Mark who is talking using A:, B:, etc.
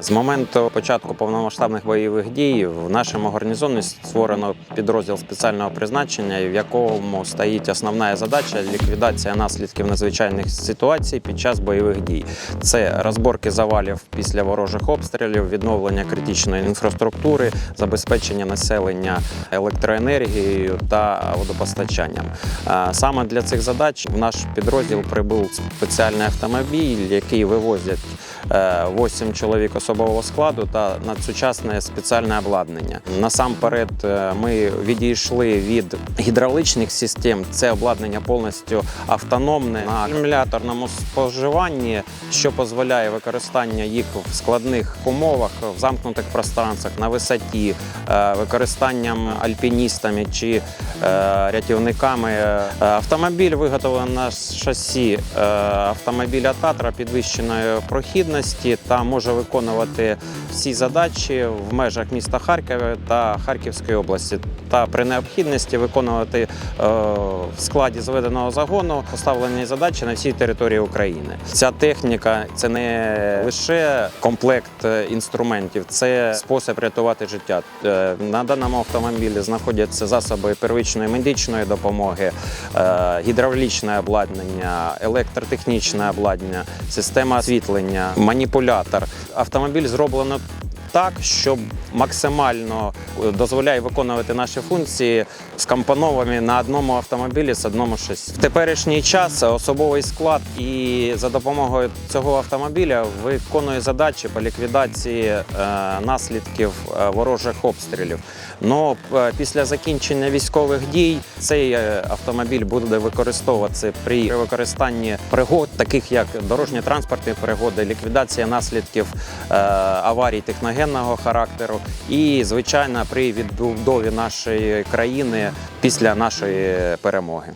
A: З моменту початку повномасштабних бойових дій в нашому гарнізоні створено підрозділ спеціального призначення, в якому стоїть основна задача ліквідація наслідків надзвичайних ситуацій під час бойових дій. Це розборки завалів після ворожих обстрілів, відновлення критичної інфраструктури, забезпечення населення електроенергією та водопостачанням. Саме для цих задач в наш підрозділ прибув спеціальний автомобіль, який вивозять 8 чоловік особового складу та надсучасне спеціальне обладнання. Насамперед, е, ми відійшли від гідравличних систем. Це обладнання повністю автономне на акумуляторному споживанні, що дозволяє використання їх в складних умовах, в замкнутих пространствах, на висоті, е, використанням альпіністами чи е, рятівниками. Е, Автомобіль виготовлений на шасі е, автомобіля Татра підвищеної прохідності та може виконувати всі задачі в межах міста Харкова та Харківської області. Та при необхідності виконувати е, в складі зведеного загону поставлені задачі на всій території України. Ця техніка це не лише комплект е, інструментів, це спосіб рятувати життя. Е, На даному автомобілі знаходяться засоби первичної медичної допомоги, гідравлічне обладнання, електротехнічне обладнання, система освітлення, маніпулятор. Автомобіль зроблено так, щоб максимально е, дозволяє виконувати наші функції скомпоновані на одному автомобілі з одному шасі. В теперішній час особовий склад і за допомогою цього автомобіля виконує задачі по ліквідації е, наслідків е, ворожих обстрілів. Но після закінчення військових дій цей автомобіль буде використовуватися при використанні пригод, таких як дорожні транспортні пригоди, ліквідація наслідків аварій техногенного характеру, і звичайно при відбудові нашої країни після нашої перемоги.